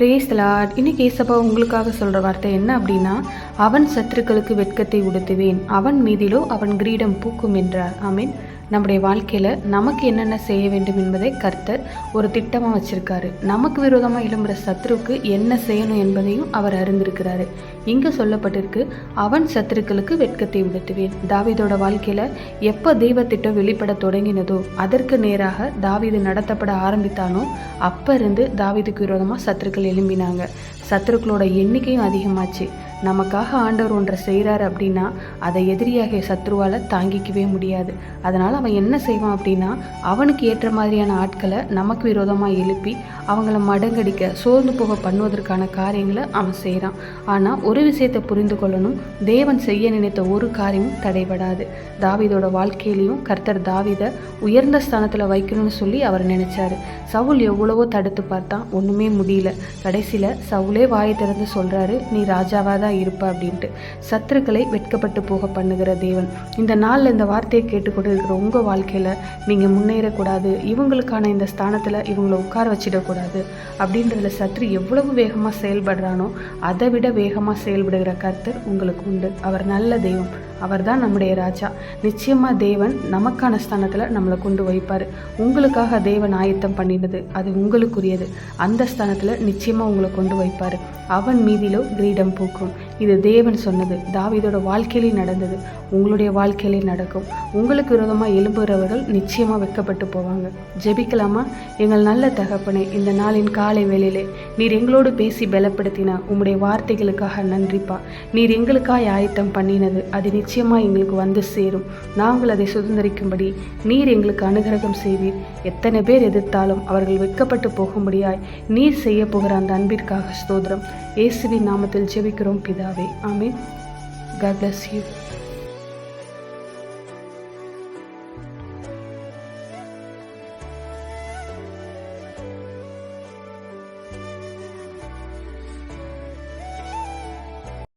Brace Lord இன்னைக்கு ஏசப்பா உங்களுக்காக சொல்கிற வார்த்தை என்ன அப்படின்னா அவன் சத்துருக்களுக்கு வெட்கத்தை உடுத்துவேன். அவன் மீதிலோ அவன் கிரீடம் பூக்கும் என்றார். ஆமீன் நம்முடைய வாழ்க்கையில் நமக்கு என்னென்ன செய்ய வேண்டும் என்பதை கர்த்தர் ஒரு திட்டமாக வச்சுருக்காரு. நமக்கு விரோதமாக எழும்புற சத்ருக்கு என்ன செய்யணும் என்பதையும் அவர் அறிந்திருக்கிறாரு. இங்கே சொல்லப்பட்டிருக்கு அவன் சத்துருக்களுக்கு வெட்கத்தை உடுத்துவேன் தாவீதோட வாழ்க்கையில் எப்போ தெய்வ திட்டம் வெளிப்பட தொடங்கினதோ அதற்கு நேராக தாவீது நடத்தப்பட ஆரம்பித்தானோ அப்போ இருந்து தாவீதுக்கு விரோதமாக சத்துருக்கள் எழும்பினாங்க. சத்துருக்களோட எண்ணிக்கையும் அதிகமாச்சு. நமக்காக ஆண்டவர் ஒன்றை செய்கிறாரு அப்படின்னா அதை எதிரியாகிய சத்ருவால் தாங்கிக்கவே முடியாது. அதனால் அவன் என்ன செய்வான் அப்படின்னா அவனுக்கு ஏற்ற மாதிரியான ஆட்களை நமக்கு விரோதமாக எழுப்பி அவங்கள மடங்கடிக்க சோர்ந்து போக பண்ணுவதற்கான காரியங்களை அவன் செய்கிறான் ஆனால் ஒரு விஷயத்தை புரிந்து கொள்ளணும். தேவன் செய்ய நினைத்த ஒரு காரியமும் தடைபடாது. தாவிதோட வாழ்க்கையிலையும் கர்த்தர் தாவிதை உயர்ந்த ஸ்தானத்தில் வைக்கணும்னு சொல்லி அவர் நினைச்சாரு. சவுல் எவ்வளவோ தடுத்து பார்த்தா ஒன்றுமே முடியல. கடைசியில் சவுலே வாயை திறந்து சொல்கிறாரு நீ ராஜாவாக தான் இருப்ப அப்படின்ட்டு சத்துருக்களை வெட்கப்பட்டு போக பண்ணுகிற தேவன். இந்த நாளில் இந்த வார்த்தையை கேட்டுக்கொண்டு இருக்கிற உங்கள் வாழ்க்கையில் நீங்கள் முன்னேறக்கூடாது. இவங்களுக்கான இந்த ஸ்தானத்தில் இவங்களை உட்கார வச்சிடக்கூடாது. அப்படின்றதுல சத்ரு எவ்வளவு வேகமாக செயல்படுறானோ அதை விட வேகமாக செயல்படுகிற கர்த்தர் உங்களுக்கு உண்டு. அவர் நல்ல தெய்வம். அவர் தான் நம்முடைய ராஜா. நிச்சயமாக தேவன் நமக்கான ஸ்தானத்தில் நம்மளை கொண்டு வைப்பார். உங்களுக்காக தேவன் ஆயத்தம் பண்ணினது அது உங்களுக்குரியது. அந்த ஸ்தானத்தில் நிச்சயமாக உங்களை கொண்டு வைப்பார். அவன் மீதிலோ கிரீடம் பூக்கும். இது தேவன் சொன்னது. தாவிதோட வாழ்க்கையிலே நடந்தது. உங்களுடைய வாழ்க்கையிலே நடக்கும். உங்களுக்கு விரோதமாக எழும்புகிறவர்கள் நிச்சயமாக வெட்கப்பட்டு போவாங்க. ஜெபிக்கலாமா? எங்கள் நல்ல தகப்பனே இந்த நாளின் காலை வேளையிலே நீர் எங்களோடு பேசி பலப்படுத்தின உம்முடைய வார்த்தைகளுக்காக நன்றிப்பா. நீர் எங்களுக்காய் ஆயத்தம் பண்ணினது அது நிச்சயமாக எங்களுக்கு வந்து சேரும். நாங்கள் அதை சுதந்திரிக்கும்படி நீர் எங்களுக்கு அனுகிரகம் செய்வீர். எத்தனை பேர் எதிர்த்தாலும் அவர்கள் வெட்கப்பட்டு போகும்படியாய் நீர் செய்ய போகிற அந்த அன்பிற்காக ஸ்தோத்திரம். இயேசுவின் நாமத்தில் ஜெபிக்கிறோம் பிதா. Yahweh. Amen. God bless you.